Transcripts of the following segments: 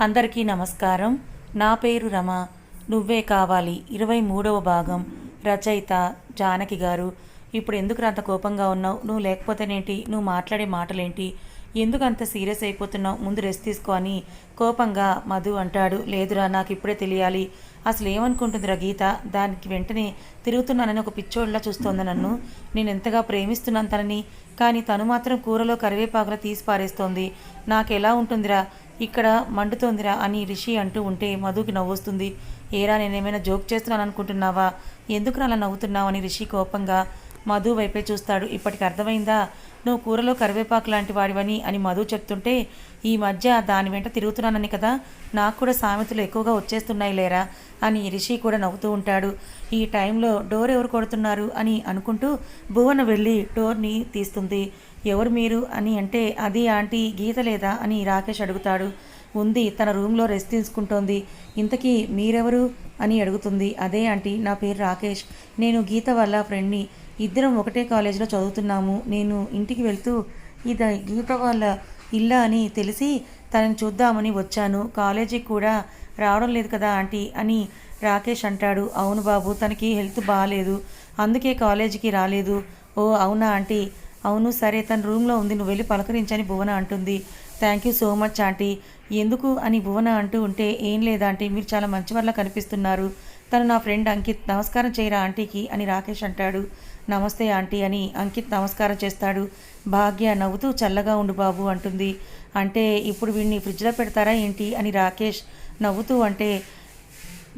అందరికీ నమస్కారం. నా పేరు రమ. నువ్వే కావాలి. ఇరవై మూడవ భాగం. రచయిత జానకి గారు. ఇప్పుడు ఎందుకు అంత కోపంగా ఉన్నావు? నువ్వు లేకపోతేనేంటి? నువ్వు మాట్లాడే మాటలేంటి? ఎందుకు అంత సీరియస్ అయిపోతున్నావు? ముందు రెస్ట్ తీసుకో అని కోపంగా మధు అంటాడు. లేదురా నాకు ఇప్పుడే తెలియాలి. అసలు ఏమనుకుంటుందిరా గీత? దానికి వెంటనే తిరుగుతున్నానని ఒక పిచ్చోళ్ళలా చూస్తోంది నన్ను. నేను ఎంతగా ప్రేమిస్తున్నాను తనని. కానీ తను మాత్రం కూరలో కరివేపాకులా తీసి పారేస్తోంది. నాకు ఎలా ఉంటుందిరా? ఇక్కడ మండుతోందిరా అని రిషి అంటూ ఉంటే మధుకి నవ్వొస్తుంది. ఏరా నేనేమైనా జోక్ చేస్తున్నాను అనుకుంటున్నావా ఎందుకు అలా నవ్వుతున్నావు అని రిషి కోపంగా మధు వైపే చూస్తాడు. ఇప్పటికి అర్థమైందా? నువ్వు కూరలో కరివేపాకు లాంటి వాడివని అని మధు చెప్తుంటే ఈ మధ్య దాని వెంట తిరుగుతున్నానని కదా? నాకు కూడా సామెతలు ఎక్కువగా వచ్చేస్తున్నాయి లేరా? అని రిషి కూడా నవ్వుతూ ఉంటాడు. ఈ టైంలో డోర్ ఎవరు కొడుతున్నారు అని అనుకుంటూ భువన వెళ్ళి డోర్ని తీస్తుంది. ఎవరు మీరు? అని అంటే అది ఆంటీ గీత లేదా? అని రాకేష్ అడుగుతాడు. ఉంది తన రూమ్లో రెస్ట్ తీసుకుంటోంది. ఇంతకీ మీరెవరు? అని అడుగుతుంది. అదే ఆంటీ నా పేరు రాకేష్. నేను గీత వాళ్ళ ఫ్రెండ్ని. ఇద్దరం ఒకటే కాలేజీలో చదువుతున్నాము. నేను ఇంటికి వెళ్తూ ఇది గీత వాళ్ళ ఇల్లా అని తెలిసి తనని చూద్దామని వచ్చాను. కాలేజీకి కూడా రావడం లేదు కదా ఆంటీ అని రాకేష్ అంటాడు. అవును బాబు తనకి హెల్త్ బాగాలేదు అందుకే కాలేజీకి రాలేదు. ఓ అవునా ఆంటీ? అవును సరే తన రూమ్లో ఉంది నువ్వు వెళ్ళి పలకరించని భువన అంటుంది. Thank you so much aunty. ఎందుకు అని భువన అంటూ ఉంటే ఏం లేదా ఆంటీ మీరు చాలా మంచి కనిపిస్తున్నారు. తను నా ఫ్రెండ్ అంకిత్ నమస్కారం చేయరా ఆంటీకి అని రాకేష్ అంటాడు. నమస్తే ఆంటీ అని అంకిత్ నమస్కారం చేస్తాడు. భాగ్య నవ్వుతూ చల్లగా ఉండు బాబు అంటుంది. అంటే ఇప్పుడు వీడిని ఫ్రిడ్జ్లో పెడతారా ఏంటి అని రాకేష్ నవ్వుతూ అంటే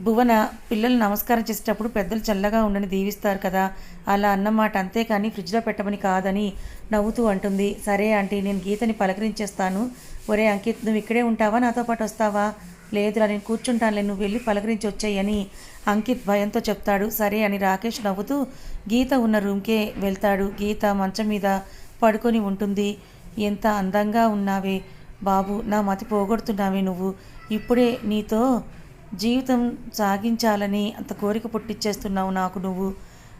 భువన పిల్లలు నమస్కారం చేసేటప్పుడు పెద్దలు చల్లగా ఉండని దీవిస్తారు కదా. అలా అన్నమాట అంతేకాని ఫ్రిడ్జ్లో పెట్టమని కాదని నవ్వుతూ అంటుంది. సరే ఆంటీ నేను గీతని పలకరించేస్తాను. ఒరే అంకిత్ నువ్వు ఇక్కడే ఉంటావా? నాతో పాటు వస్తావా? లేదురా నేను కూర్చుంటానులే నువ్వు వెళ్ళి పలకరించి వచ్చాయని అంకిత్ భయంతో చెప్తాడు. సరే అని రాకేష్ నవ్వుతూ గీత ఉన్న రూమ్కే వెళ్తాడు. గీత మంచం మీద పడుకొని ఉంటుంది. ఎంత అందంగా ఉన్నావే బాబు నా మతి పోగొడుతున్నావే నువ్వు. ఇప్పుడే నీతో జీవితం సాగించాలని అంత కోరిక పుట్టిచ్చేస్తున్నావు నాకు నువ్వు.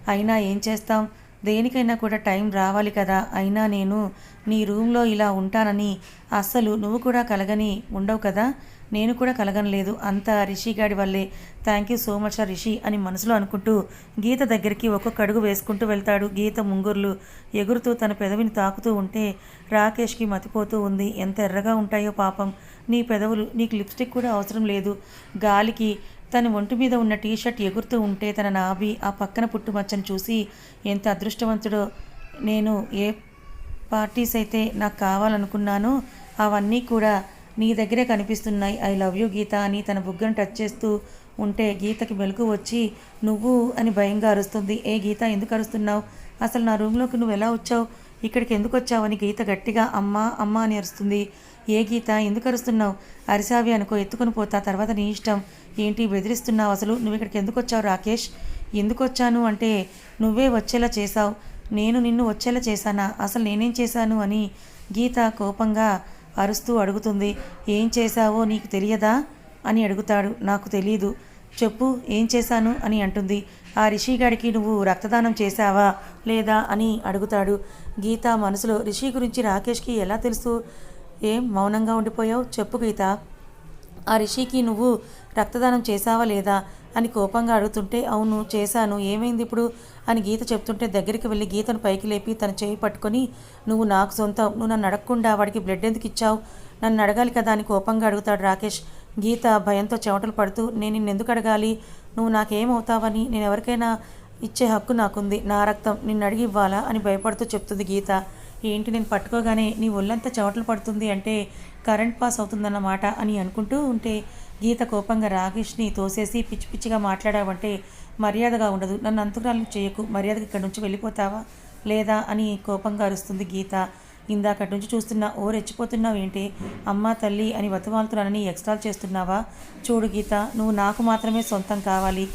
అయినా ఏం చేస్తాం? దేనికైనా కూడా టైం రావాలి కదా. అయినా నేను నీ రూమ్లో ఇలా ఉంటానని అస్సలు నువ్వు కూడా కలగని ఉండవు కదా. నేను కూడా కలగనలేదు. అంతా రిషిగాడి వల్లే. Thank you so much Rishi అని మనసులో అనుకుంటూ గీత దగ్గరికి ఒక్కొక్క అడుగు వేసుకుంటూ వెళ్తాడు. గీత ముంగుర్లు ఎగురుతూ తన పెదవిని తాకుతూ ఉంటే రాకేష్కి మతిపోతూ ఉంది. ఎంత ఎర్రగా ఉంటాయో పాపం. నీ పెదవులు నీకు లిప్స్టిక్ కూడా అవసరం లేదు. గాలికి తన ఒంటి మీద ఉన్న టీషర్ట్ ఎగురుతూ ఉంటే తన నాభి ఆ పక్కన పుట్టుమచ్చని చూసి ఎంత అదృష్టవంతుడో. నేను ఏ పార్టీస్ అయితే నాకు కావాలనుకున్నానో అవన్నీ కూడా నీ దగ్గరే కనిపిస్తున్నాయి. ఐ లవ్ యూ గీత అని తన బుగ్గను టచ్ చేస్తూ ఉంటే గీతకి మెలకు వచ్చి నువ్వు అని భయంగా అరుస్తుంది. ఏ గీత ఎందుకు అరుస్తున్నావు? అసలు నా రూమ్లోకి నువ్వు ఎలా వచ్చావు? ఇక్కడికి ఎందుకు వచ్చావని గీత గట్టిగా అమ్మ అమ్మ అని అరుస్తుంది. ఏ గీత ఎందుకు అరుస్తున్నావు? అరిసావి అనుకో ఎత్తుకొని పోతా తర్వాత నీ ఇష్టం. ఏంటి బెదిరిస్తున్నావు అసలు? నువ్వు ఇక్కడికి ఎందుకు వచ్చావు రాకేష్? ఎందుకు వచ్చాను అంటే నువ్వే వచ్చేలా చేశావు. నేను నిన్ను వచ్చేలా చేశానా? అసలు నేనేం చేశాను? అని గీత కోపంగా అరుస్తూ అడుగుతుంది ఏం చేశావో నీకు తెలియదా? అని అడుగుతాడు. నాకు తెలియదు చెప్పు ఏం చేశాను? అని అంటుంది. ఆ రిషిగాడికి నువ్వు రక్తదానం చేశావా లేదా? అని అడుగుతాడు. గీత మనసులో రిషి గురించి రాకేష్కి ఎలా తెలుసు? ఏం మౌనంగా ఉండిపోయావు? చెప్పు గీత. ఆ రిషికి నువ్వు రక్తదానం చేశావా లేదా అని కోపంగా అడుగుతుంటే అవును చేశాను. ఏమైంది ఇప్పుడు? అని గీత చెప్తుంటే దగ్గరికి వెళ్ళి గీతను పైకి లేపి తన చేయి పట్టుకొని నువ్వు నాకు సొంతం. నువ్వు నన్ను అడగకుండా వాడికి బ్లడ్ ఎందుకు ఇచ్చావు? నన్ను అడగాలి కదా అని కోపంగా అడుగుతాడు రాకేష్. గీత భయంతో చెమటలు పడుతూ నేను నిన్ను ఎందుకు అడగాలి? నువ్వు నాకేమవుతావని? నేను ఎవరికైనా ఇచ్చే హక్కు నాకుంది. నా రక్తం నిన్ను అడిగి ఇవ్వాలా అని భయపడుతూ చెప్తుంది గీత. ఏంటి నేను పట్టుకోగానే నీ ఒళ్ళంతా చెమటలు పడుతుంది అంటే కరెంట్ పాస్ అవుతుందన్నమాట అని అనుకుంటూ ఉంటే గీత కోపంగా రాకేష్ని తోసేసి పిచ్చి పిచ్చిగా మాట్లాడావంటే మర్యాదగా ఉండదు. నన్ను అంతరాలను చేయకు. మర్యాదగా ఇక్కడి నుంచి వెళ్ళిపోతావా? లేదా? అని కోపంగా అరుస్తుంది గీత. ఇందాకటి నుంచి చూస్తున్నా ఓ రెచ్చిపోతున్నావు ఏంటి? అమ్మ తల్లి అని బతుమాలుతున్నానని ఎక్స్ట్రాల్ చేస్తున్నావా? చూడు గీత నువ్వు నాకు మాత్రమే సొంతం కావాలి.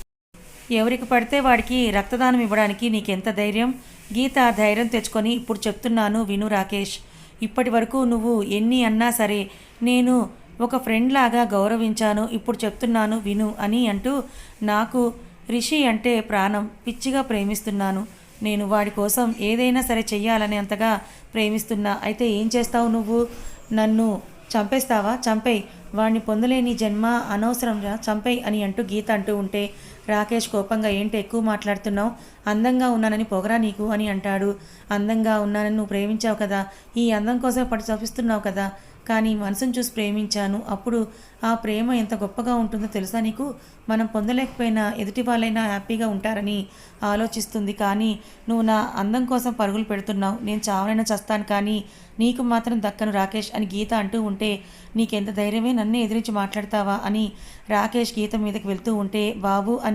ఎవరికి పడితే వాడికి రక్తదానం ఇవ్వడానికి నీకెంత ధైర్యం? గీత ధైర్యం తెచ్చుకొని ఇప్పుడు చెప్తున్నాను విను రాకేష్. ఇప్పటి వరకు నువ్వు ఎన్ని అన్నా సరే నేను ఒక ఫ్రెండ్ లాగా గౌరవించాను ఇప్పుడు చెప్తున్నాను విను అని అంటూ నాకు రిషి అంటే ప్రాణం పిచ్చిగా ప్రేమిస్తున్నాను. నేను వాడి కోసం ఏదైనా సరే చెయ్యాలని అంతగా ప్రేమిస్తున్నా. అయితే ఏం చేస్తావు నువ్వు? నన్ను చంపేస్తావా? చంపేయి. వాడిని పొందలేని జన్మ అనవసరంగా చంపేయి అని అంటూ గీత అంటూ ఉంటే రాకేష్ కోపంగా ఏంటి ఎక్కువ మాట్లాడుతున్నావు? అందంగా ఉన్నానని పొగరా నీకు? అని అంటాడు. అందంగా ఉన్నానని నువ్వు ప్రేమించావు కదా. ఈ అందం కోసం పడి చూపిస్తున్నావు కదా. కానీ మనసును చూసి ప్రేమించాను. అప్పుడు ఆ ప్రేమ ఎంత గొప్పగా ఉంటుందో తెలుసా నీకు? మనం పొందలేకపోయినా ఎదుటి వాళ్ళైనా హ్యాపీగా ఉంటారని ఆలోచిస్తుంది. కానీ నువ్వు నా అందం కోసం పరుగులు పెడుతున్నావు. నేను చావనైనా చస్తాను. కానీ నీకు మాత్రం దక్కను రాకేష్ అని గీత అంటూ ఉంటే నీకెంత ధైర్యమే నన్నే ఎదిరించి మాట్లాడతావా? అని రాకేష్ గీత మీదకి వెళ్తూ ఉంటే బాబు అని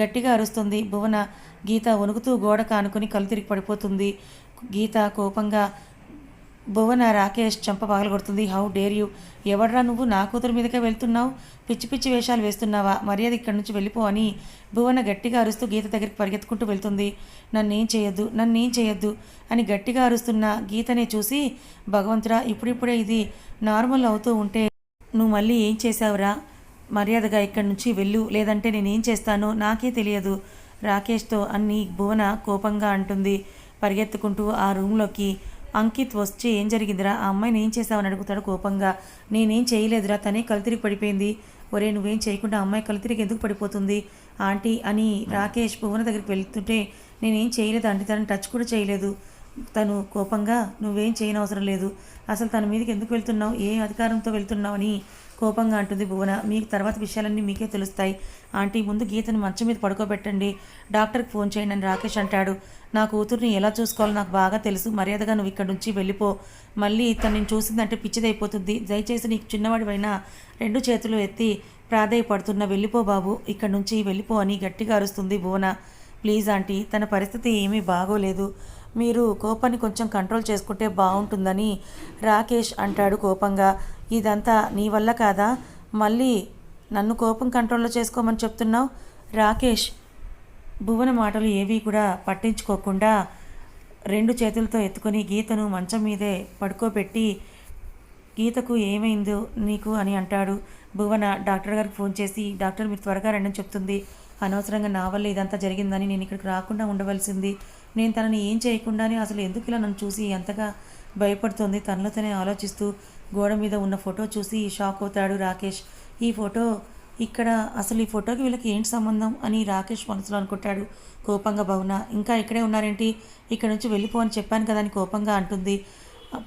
గట్టిగా అరుస్తుంది. భువన గీత వణుకుతూ గోడ కానుకొని కళ్ళు తిరిగి పడిపోతుంది. గీత కోపంగా భువన రాకేష్ చంప పగలగొడుతుంది. How dare you? ఎవడ్రా నువ్వు? నా కూతురు మీదకే వెళ్తున్నావు? పిచ్చి పిచ్చి వేషాలు వేస్తున్నావా? మర్యాద ఇక్కడి నుంచి వెళ్ళిపో అని భువన గట్టిగా అరుస్తూ గీత దగ్గరికి పరిగెత్తుకుంటూ వెళ్తుంది. నన్నేం చేయొద్దు? నన్నేం చేయొద్దు? అని గట్టిగా అరుస్తున్న గీతనే చూసి భగవంతురా ఇప్పుడిప్పుడే ఇది నార్మల్ అవుతూ ఉంటే నువ్వు మళ్ళీ ఏం చేసావురా మర్యాదగా ఇక్కడి నుంచి వెళ్ళు లేదంటే నేనేం చేస్తానో నాకే తెలియదు. రాకేష్తో అన్ని భువన కోపంగా అంటుంది. పరిగెత్తుకుంటూ ఆ రూమ్లోకి అంకిత్ వచ్చి ఏం జరిగిందిరా? ఆ అమ్మాయిని ఏం చేసావని అడుగుతాడు కోపంగా. నేనేం చేయలేదురా తనే కలుతిరిగి పడిపోయింది. ఒరే నువ్వేం చేయకుండా అమ్మాయి కలుతిరికి ఎందుకు పడిపోతుంది? ఆంటీ అని రాకేష్ భువన దగ్గరికి వెళ్తుంటే నేనేం చేయలేదు ఆంటీ తనని టచ్ కూడా చేయలేదు. తను కోపంగా నువ్వేం చేయనవసరం లేదు. అసలు తన మీదకి ఎందుకు వెళ్తున్నావు? ఏ అధికారంతో వెళ్తున్నావు? అని కోపంగా అంటుంది భువన. మీకు తర్వాత విషయాలన్నీ మీకే తెలుస్తాయి. ఆంటీ ముందు గీతను మంచం మీద పడుకోబెట్టండి. డాక్టర్కి ఫోన్ చేయండి అని రాకేష్ అంటాడు. నా కూతుర్ని ఎలా చూసుకోవాలో నాకు బాగా తెలుసు. మర్యాదగా నువ్వు ఇక్కడ నుంచి వెళ్ళిపో. మళ్ళీ తను నేను చూసిందంటే పిచ్చిదైపోతుంది. దయచేసి నీకు చిన్నవాడివైనా రెండు చేతులు ఎత్తి ప్రాధేయపడుతున్న వెళ్ళిపో బాబు. ఇక్కడ నుంచి వెళ్ళిపో అని గట్టిగా అరుస్తుంది భువన. ప్లీజ్ ఆంటీ తన పరిస్థితి ఏమీ బాగోలేదు. మీరు కోపాన్ని కొంచెం కంట్రోల్ చేసుకుంటే బాగుంటుందని రాకేష్ అంటాడు కోపంగా. ఇదంతా నీ వల్ల కాదా? మళ్ళీ నన్ను కోపం కంట్రోల్లో చేసుకోమని చెప్తున్నావు? రాకేష్ భువన మాటలు ఏవీ కూడా పట్టించుకోకుండా రెండు చేతులతో ఎత్తుకొని గీతను మంచం మీదే పడుకోబెట్టి గీతకు ఏమైందో నీకు అని అంటాడు. భువన డాక్టర్ గారికి ఫోన్ చేసి డాక్టర్ మీరు త్వరగా రండి అని చెప్తుంది. అనవసరంగా నా వల్ల ఇదంతా జరిగిందని నేను ఇక్కడికి రాకుండా ఉండవలసింది. నేను తనని ఏం చేయకుండానే అసలు ఎందుకు ఇలా నన్ను చూసి ఎంతగా భయపడుతుంది? తనలో తనే ఆలోచిస్తూ గోడ మీద ఉన్న ఫోటో చూసి షాక్ అవుతాడు రాకేష్. ఈ ఫోటో ఇక్కడ అసలు ఈ ఫోటోకి వీళ్ళకి ఏంటి సంబంధం అని రాకేష్ మనసులో అనుకుంటాడు. కోపంగా భవన ఇంకా ఇక్కడే ఉన్నారేంటి? ఇక్కడ నుంచి వెళ్ళిపో అని చెప్పాను కదా అని కోపంగా అంటుంది.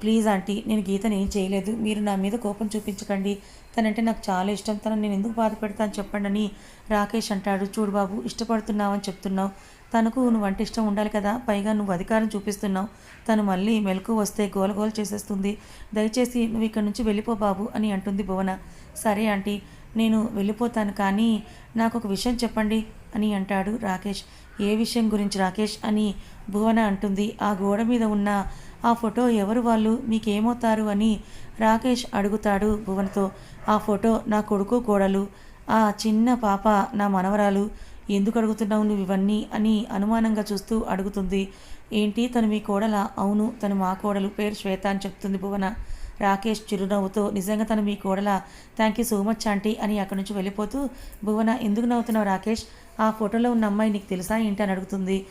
ప్లీజ్ ఆంటీ నేను గీతను ఏం చేయలేదు. మీరు నా మీద కోపం చూపించకండి. తనంటే నాకు చాలా ఇష్టం. తనని నేను ఎందుకు బాధ పెడతాను చెప్పండి అని రాకేష్ అంటాడు. చూడు బాబు ఇష్టపడుతున్నావని చెప్తున్నావు. తనకు నువ్వు అంటే ఇష్టం ఉండాలి కదా. పైగా నువ్వు అధికారం చూపిస్తున్నావు. తను మళ్ళీ మెలకు వస్తే గోలగోల చేసేస్తుంది. దయచేసి నువ్వు ఇక్కడి నుంచి వెళ్ళిపో బాబు అని అంటుంది భువన. సరే ఆంటీ నేను వెళ్ళిపోతాను కానీ నాకు ఒక విషయం చెప్పండి అని అంటాడు రాకేష్. ఏ విషయం గురించి రాకేష్ అని భువన అంటుంది. ఆ గోడ మీద ఉన్న ఆ ఫోటో ఎవరు వాళ్ళు? మీకేమవుతారు అని రాకేష్ అడుగుతాడు భువనతో. ఆ ఫోటో నా కొడుకు కోడలు ఆ చిన్న పాప నా మనవరాలు ఎందుకు అడుగుతున్నావు నువ్వు ఇవన్నీ అని అనుమానంగా చూస్తూ అడుగుతుంది. ఏంటి? తను మీ కోడల? అవును తను మా కోడలు. పేరు శ్వేత అని చెప్తుంది భువన. రాకేష్ చిరునవ్వుతో నిజంగా తను మీ కోడల? Thank you so much aunty అని అక్కడి నుంచి వెళ్ళిపోతూ భువన ఎందుకు నవ్వుతున్నావు రాకేష్? ఆ ఫోటోలో ఉన్న అమ్మాయి నీకు తెలుసా ఏంటి? అని అడుగుతుంది.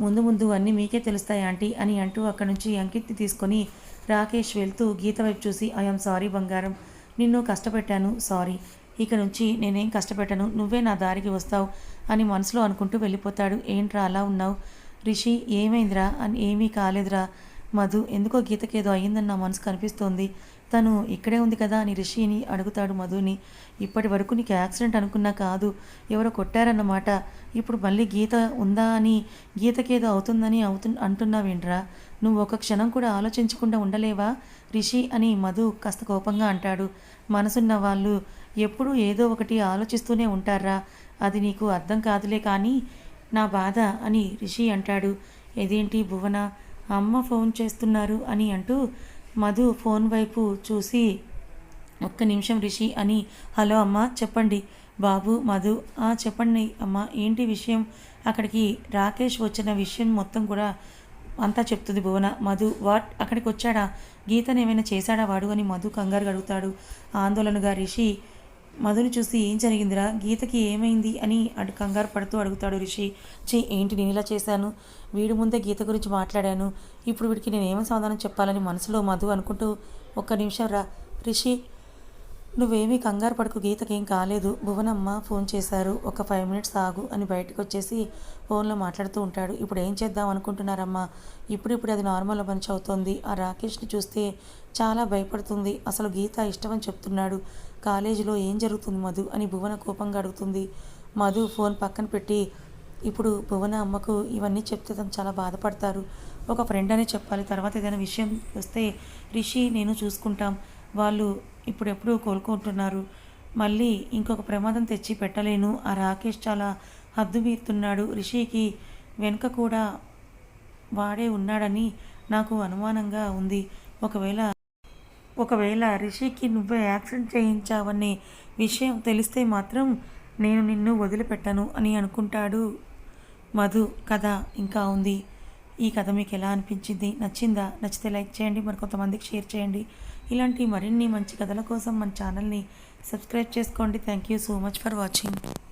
ముందు ముందు అన్నీ మీకే తెలుస్తాయి ఆంటీ అని అంటూ అక్కడి నుంచి అంకిత్ని తీసుకొని రాకేష్ వెళ్తూ గీత వైపు చూసి ఐఎమ్ సారీ బంగారం. నిన్ను కష్టపెట్టాను. సారీ. ఇక నుంచి నేనేం కష్టపెట్టను నువ్వే నా దారికి వస్తావు అని మనసులో అనుకుంటూ వెళ్ళిపోతాడు. ఏంట్రా అలా ఉన్నావు? రిషి ఏమైందిరా? అని ఏమీ కాలేదురా. మధు ఎందుకో గీతకేదో అయ్యిందని నా మనసు కనిపిస్తోంది. తను ఇక్కడే ఉంది కదా అని రిషిని అడుగుతాడు మధుని. ఇప్పటి వరకు నీకు యాక్సిడెంట్ అనుకున్నా కాదు ఎవరో కొట్టారన్నమాట. ఇప్పుడు మళ్ళీ గీత ఉందా అని గీతకేదో అవుతుందని అవుతు అంటున్నావేంట్రా? నువ్వు ఒక క్షణం కూడా ఆలోచించకుండా ఉండలేవా? రిషి అని మధు కాస్త కోపంగా అంటాడు. మనసున్న వాళ్ళు ఎప్పుడూ ఏదో ఒకటి ఆలోచిస్తూనే ఉంటారా? అది నీకు అర్థం కాదులే కానీ నా బాధ అని రిషి అంటాడు. ఇదేంటి భువన? అమ్మ ఫోన్ చేస్తున్నారు అని అంటూ మధు ఫోన్ వైపు చూసి ఒక్క నిమిషం రిషి అని హలో అమ్మ చెప్పండి. బాబు మధు "ఆ, చెప్పండి అమ్మ ఏంటి విషయం? అక్కడికి రాకేష్ వచ్చిన విషయం మొత్తం కూడా అంతా చెప్తుంది భువన. మధు వాట్? అక్కడికి వచ్చాడా? గీతను ఏమైనా చేశాడా వాడు? అని మధు కంగారు అడుగుతాడు. ఆందోళనగా రిషి మధుని చూసి ఏం జరిగిందిరా? గీతకి ఏమైంది అని అటు కంగారు పడుతూ అడుగుతాడు రిషి. చే ఏంటి నేను ఇలా చేశాను? వీడి ముందే గీత గురించి మాట్లాడాను. ఇప్పుడు వీడికి నేను ఏమని సమాధానం చెప్పాలని మనసులో మధు అనుకుంటూ ఒక్క నిమిషం రా. రిషి నువ్వేమీ కంగారు పడకు గీతకేం కాలేదు. భువనమ్మ ఫోన్ చేశారు. ఒక ఫైవ్ మినిట్స్ ఆగు అని బయటకు వచ్చేసి ఫోన్లో మాట్లాడుతూ ఉంటాడు. ఇప్పుడు ఏం చేద్దాం అనుకుంటున్నారమ్మా? ఇప్పుడిప్పుడు అది నార్మల్ మంచి అవుతోంది ఆ రాకేష్ని చూస్తే చాలా భయపడుతుంది. అసలు గీత ఇష్టమని చెప్తున్నాడు. కాలేజీలో ఏం జరుగుతుంది మధు అని భువన కోపంగా అడుగుతుంది. మధు ఫోన్ పక్కన పెట్టి ఇప్పుడు భువన అమ్మకు ఇవన్నీ చెప్తే తను చాలా బాధపడతారు. ఒక ఫ్రెండ్ అనే చెప్పాలి. తర్వాత ఏదైనా విషయం వస్తే రిషి నేను చూసుకుంటాం. వాళ్ళు ఇప్పుడెప్పుడు కోలుకుంటున్నారు. మళ్ళీ ఇంకొక ప్రమాదం తెచ్చి పెట్టలేను. ఆ రాకేష్ చాలా హద్దు మీరుతున్నాడు. రిషికి వెనుక కూడా వాడే ఉన్నాడని నాకు అనుమానంగా ఉంది. ఒకవేళ ఒకవేళ రిషికి నువ్వే యాక్సిడెంట్ చేయించావనే విషయం తెలిస్తే మాత్రం నేను నిన్ను వదిలిపెట్టను అని అనుకుంటాడు మధు. కథ ఇంకా ఉంది. ఈ కథ మీకు ఎలా అనిపించింది? నచ్చిందా? నచ్చితే లైక్ చేయండి. మరి కొంతమందికి షేర్ చేయండి. ఇలాంటి మరిన్ని మంచి కథల కోసం మన ఛానల్ని సబ్స్క్రైబ్ చేసుకోండి. Thank you so much for watching.